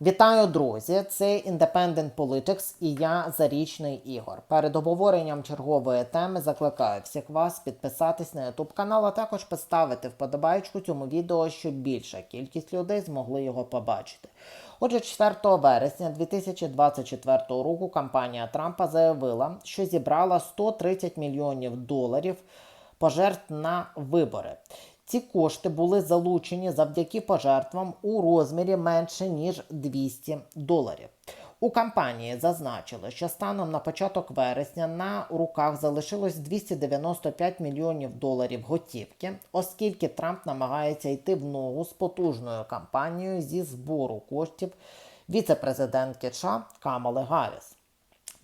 Вітаю, друзі! Це Independent Politics і я Зарічний Ігор. Перед обговоренням чергової теми закликаю всіх вас підписатись на YouTube канал, а також поставити вподобайку цьому відео, щоб більша кількість людей змогли його побачити. Отже, 4 вересня 2024 року компанія Трампа заявила, що зібрала 130 мільйонів доларів пожертв на вибори. Ці кошти були залучені завдяки пожертвам у розмірі менше ніж 200 доларів. У кампанії зазначили, що станом на початок вересня на руках залишилось 295 мільйонів доларів готівки, оскільки Трамп намагається йти в ногу з потужною кампанією зі збору коштів віце-президентки США Камали Гарріс.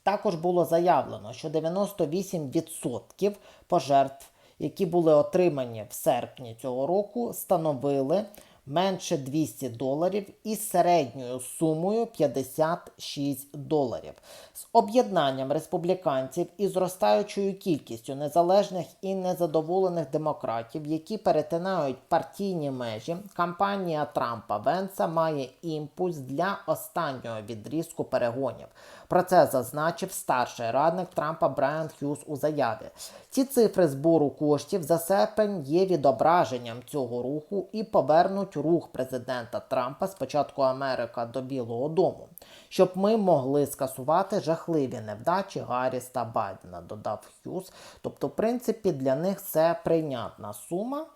Також було заявлено, що 98% пожертв, які були отримані в серпні цього року, становили менше 200 доларів із середньою сумою 56 доларів. З об'єднанням республіканців і зростаючою кількістю незалежних і незадоволених демократів, які перетинають партійні межі, кампанія Трампа Венса має імпульс для останнього відрізку перегонів. Про це зазначив старший радник Трампа Брайан Х'юз у заяві. Ці цифри збору коштів за серпень є відображенням цього руху і повернуть рух президента Трампа з початку Америка до Білого Дому, щоб ми могли скасувати жахливі невдачі Гарріс та Байдена, додав Х'юз. Тобто, в принципі, для них це прийнятна сума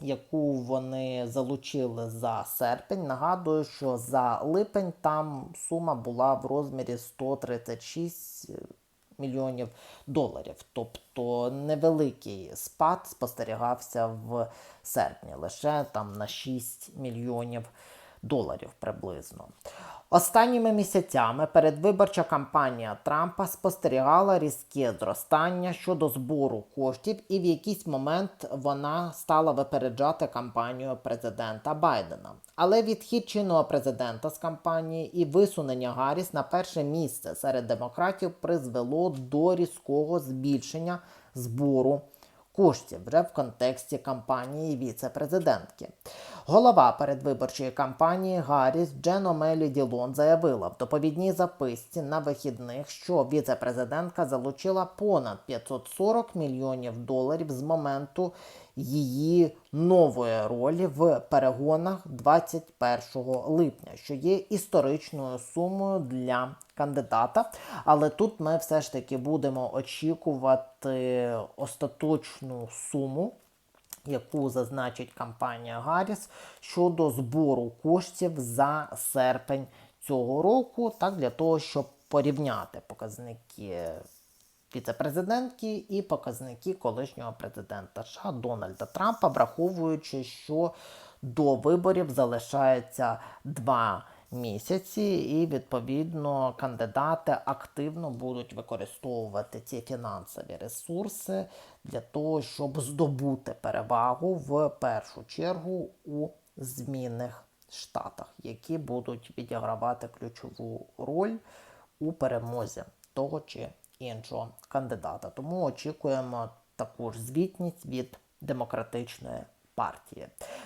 яку вони залучили за серпень. Нагадую, що за липень там сума була в розмірі 136 мільйонів доларів. Тобто невеликий спад спостерігався в серпні, лише там на 6 мільйонів доларів приблизно. Останніми місяцями передвиборча кампанія Трампа спостерігала різке зростання щодо збору коштів, і в якийсь момент вона стала випереджати кампанію президента Байдена. Але відхід чинного президента з кампанії і висунення Гарріс на перше місце серед демократів призвело до різкого збільшення збору коштів вже в контексті кампанії віце-президентки. Голова передвиборчої кампанії Гарріс Джен Омелі Ділон заявила в доповідній записці на вихідних, що віце-президентка залучила понад 540 мільйонів доларів з моменту її нової ролі в перегонах 21 липня, що є історичною сумою для кандидата. Але тут ми все ж таки будемо очікувати остаточну суму. Яку зазначить компанія Гарріс щодо збору коштів за серпень цього року, так для того, щоб порівняти показники віце-президентки і показники колишнього президента США Дональда Трампа, враховуючи, що до виборів залишається два місяці, і відповідно кандидати активно будуть використовувати ці фінансові ресурси для того, щоб здобути перевагу в першу чергу у змінних штатах, які будуть відігравати ключову роль у перемозі того чи іншого кандидата. Тому очікуємо таку ж звітність від демократичної партії.